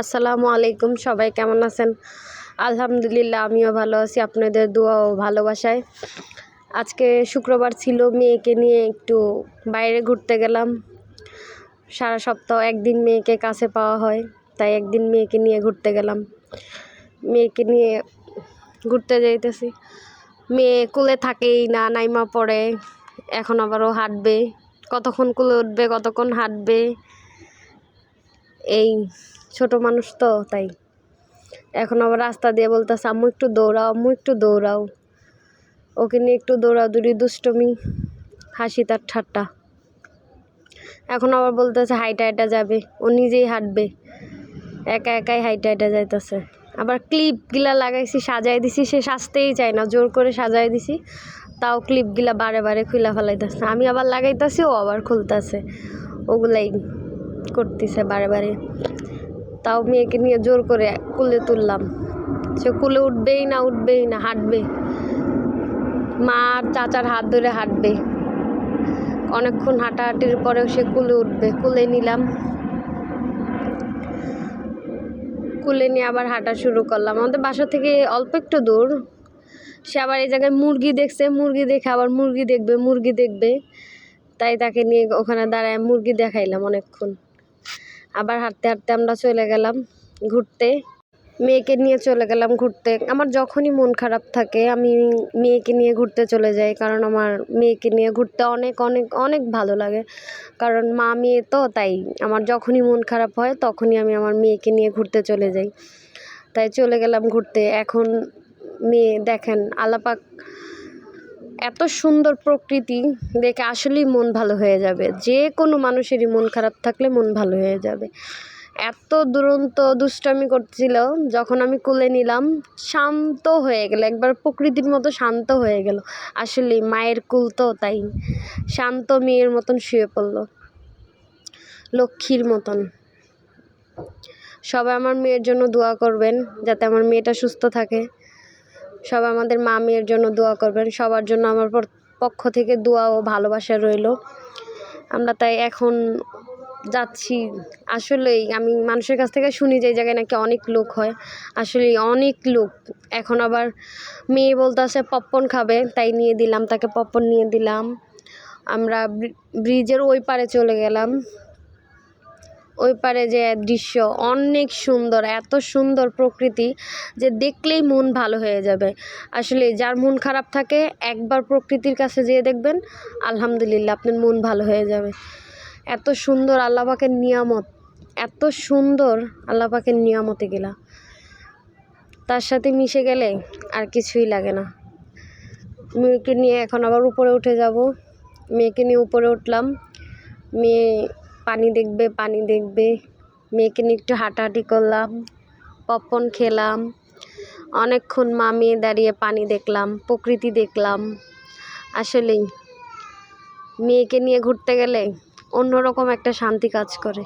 আসসালামু আলাইকুম, সবাই কেমন আছেন? আলহামদুলিল্লাহ, আমিও ভালো আছি। আপনাদের দোয়া ও ভালোবাসায়। আজকে শুক্রবার ছিল, মেয়েকে নিয়ে একটু বাইরে ঘুরতে গেলাম। সারা সপ্তাহ একদিন মেয়েকে কাছে পাওয়া হয়, তাই একদিন মেয়েকে নিয়ে ঘুরতে গেলাম। মেয়েকে নিয়ে ঘুরতে যাইতেছি। মেয়ে কুলে থাকেই না, নাইমা পড়ে, এখন আবারও হাঁটবে। কতক্ষণ কুলে উঠবে, কতক্ষণ হাঁটবে এই ছোট মানুষ তো, তাই। এখন আবার রাস্তা দিয়ে বলতেছে, আম্মু, একটু দৌড়াও, আম্মু, একটু দৌড়াও। ওকে নিয়ে একটু দৌড়াদৌড়ি, দুষ্টমি, হাসি তার ঠাট্টা। এখন আবার বলতেছে, হাইটা হাইটা যাবে। ও নিজেই হাঁটবে। একা, একাই হাইটা হাইটা যাইতেছে। আবার ক্লিপগুলা লাগাইছি, সাজাই দিছি, সে সাজতেই চায় না। জোর করে সাজাই দিছি, তাও ক্লিপগুলা বারে বারে খুলা ফেলাইতেছে। আমি আবার লাগাইতেছি, ও আবার খুলতেছে। ওগুলাই করতেছে বারে বারে। তাও মেয়েকে নিয়ে জোর করে কুলে তুললাম। সে কুলে উঠবেই না উঠবেই না, হাঁটবে। মা আর চাচার হাত ধরে হাঁটবে। অনেকক্ষণ হাঁটাহাঁটির পরেও সে কুলে উঠবে। কুলে নিলাম। কুলে নিয়ে আবার হাঁটা শুরু করলাম। আমাদের বাসা থেকে অল্প একটু দূর। সে আবার এই জায়গায় মুরগি দেখছে। মুরগি দেখে আবার মুরগি দেখবে মুরগি দেখবে। তাই তাকে নিয়ে ওখানে দাঁড়ায় মুরগি দেখাইলাম অনেকক্ষণ। আবার হাঁটতে হাঁটতে আমরা চলে গেলাম ঘুরতে। মেয়েকে নিয়ে চলে গেলাম ঘুরতে। আমার যখনই মন খারাপ থাকে, আমি মেয়েকে নিয়ে ঘুরতে চলে যাই, কারণ আমার মেয়েকে নিয়ে ঘুরতে অনেক অনেক অনেক ভালো লাগে। কারণ মা মেয়ে তো, তাই আমার যখনই মন খারাপ হয়, তখনই আমি আমার মেয়েকে নিয়ে ঘুরতে চলে যাই। তাই চলে গেলাম ঘুরতে। এখন মেয়ে, দেখেন, আলাপাক এত সুন্দর প্রকৃতি দেখে আসলেই মন ভালো হয়ে যাবে। যে কোনো মানুষেরই মন খারাপ থাকলে মন ভালো হয়ে যাবে। এত দুরন্ত দুষ্টামি করছিল, যখন আমি কোলে নিলাম, শান্ত হয়ে গেল, একবার প্রকৃতির মতো শান্ত হয়ে গেল। আসলে মায়ের কুল তো তাই, শান্ত মেয়ের মতন শুয়ে পড়ল, লক্ষ্মীর মতন। সবাই আমার মেয়ের জন্য দোয়া করবেন, যাতে আমার মেয়েটা সুস্থ থাকে। সবাই আমাদের মা মেয়ের জন্য দোয়া করবেন, সবার জন্য আমার পক্ষ থেকে দোয়া ও ভালোবাসা রইল। আমরা তাই এখন যাচ্ছি। আসলেই আমি মানুষের কাছ থেকে শুনি যে জায়গায় নাকি অনেক লোক হয়। আসলে অনেক লোক। এখন আবার মেয়ে বলতে আসে পপকর্ন খাবে, তাই নিয়ে দিলাম, তাকে পপকর্ন নিয়ে দিলাম। আমরা ব্রিজের ওই পারে চলে গেলাম। ওই পারে যে দৃশ্য অনেক সুন্দর, এত সুন্দর প্রকৃতি যে দেখলেই মন ভালো হয়ে যাবে। আসলে যার মন খারাপ থাকে, একবার প্রকৃতির কাছে যেয়ে দেখবেন, আলহামদুলিল্লাহ আপনার মন ভালো হয়ে যাবে। এত সুন্দর আল্লাহ পাকের নিয়ামত, এত সুন্দর আল্লাহ পাকের নিয়ামতে গেলা তার সাথে মিশে গেলে আর কিছুই লাগে না। মেয়েকে নিয়ে এখন আবার উপরে উঠে যাব। মেয়েকে নিয়ে উপরে উঠলাম। মেয়ে পানি দেখবে পানি দেখবে। মেয়েকে নিয়ে একটু হাঁটাহাঁটি করলাম, পপকর্ন খেলাম। অনেকক্ষণ মা মেয়ে দাঁড়িয়ে পানি দেখলাম, প্রকৃতি দেখলাম। আসলেই, মেয়েকে নিয়ে ঘুরতে গেলে অন্যরকম একটা শান্তি কাজ করে।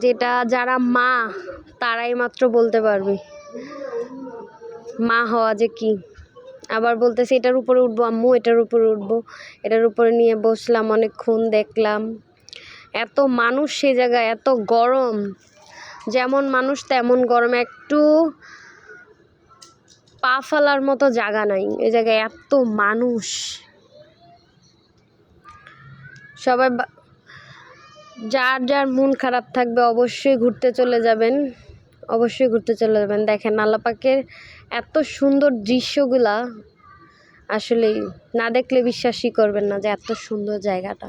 যেটা যারা মা, তারাই মাত্র বলতে পারবে। মা হওয়া যে কি? আবার বলতেছে, এটার উপরে উঠবো আম্মু, এটার উপরে উঠবো। এটার উপরে নিয়ে বসলাম অনেকক্ষণ, দেখলাম। এত মানুষ সে জায়গায়, এত গরম। যেমন মানুষ তেমন গরম, একটু পা ফেলার মতো জায়গা নাই। এই জায়গায় এত মানুষ। সবাই যার যার মন খারাপ থাকবে অবশ্যই ঘুরতে চলে যাবেন। অবশ্যই ঘুরতে চলে যাবেন। দেখেন আল্লাপাকের এত সুন্দর দৃশ্যগুলা আসলে না দেখলে বিশ্বাসই করবেন না যে এত সুন্দর জায়গাটা।